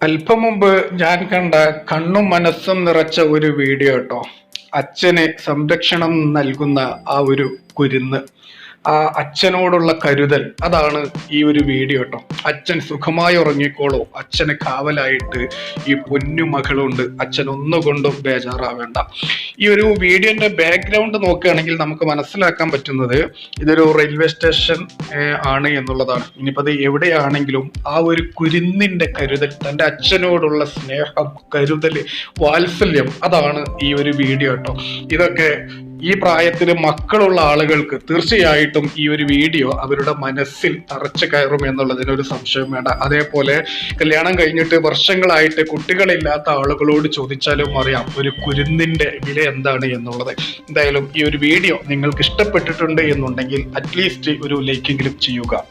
അല്പം മുമ്പ് ഞാൻ കണ്ട കണ്ണും മനസ്സും നിറച്ച ഒരു വീഡിയോ കേട്ടോ. അച്ഛന് സംരക്ഷണം നൽകുന്ന ആ ഒരു കുരുന്ന്. ആ അച്ഛനോടുള്ള കരുതൽ. അതാണ് ഈ ഒരു വീഡിയോ കേട്ടോ അച്ഛൻ സുഖമായി ഉറങ്ങിക്കോളൂ. അച്ഛന് കാവലായിട്ട് ഈ പൊന്നു മകളുണ്ട്. അച്ഛൻ ഒന്നുകൊണ്ടും ബേജാറാവേണ്ട. ഈ ഒരു വീഡിയോന്റെ ബാക്ക്ഗ്രൗണ്ട് നോക്കുകയാണെങ്കിൽ നമുക്ക് മനസ്സിലാക്കാൻ പറ്റുന്നത് ഇതൊരു റെയിൽവേ സ്റ്റേഷൻ ആണ് എന്നുള്ളതാണ്. ഇനിയിപ്പോ അത് എവിടെയാണെങ്കിലും ആ ഒരു കുരുന്നിന്റെ കരുതൽ തന്റെ അച്ഛനോടുള്ള സ്നേഹം കരുതൽ വാത്സല്യം അതാണ് ഈ ഒരു വീഡിയോ കേട്ടോ ഇതൊക്കെ ഈ പ്രായത്തിൽ മക്കളുള്ള ആളുകൾക്ക് തീർച്ചയായിട്ടും ഈ ഒരു വീഡിയോ അവരുടെ മനസ്സിൽ തറച്ചു കയറും എന്നുള്ളതിന് ഒരു സംശയം വേണ്ട. അതേപോലെ കല്യാണം കഴിഞ്ഞിട്ട് വർഷങ്ങളായിട്ട് കുട്ടികളില്ലാത്ത ആളുകളോട് ചോദിച്ചാലും അറിയാം ഒരു കുരുന്നിന്റെ വില എന്താണ് എന്നുള്ളത്. എന്തായാലും ഈ ഒരു വീഡിയോ നിങ്ങൾക്ക് ഇഷ്ടപ്പെട്ടിട്ടുണ്ട് എന്നുണ്ടെങ്കിൽ അറ്റ്ലീസ്റ്റ് ഒരു ലൈക്കെങ്കിലും ചെയ്യുക.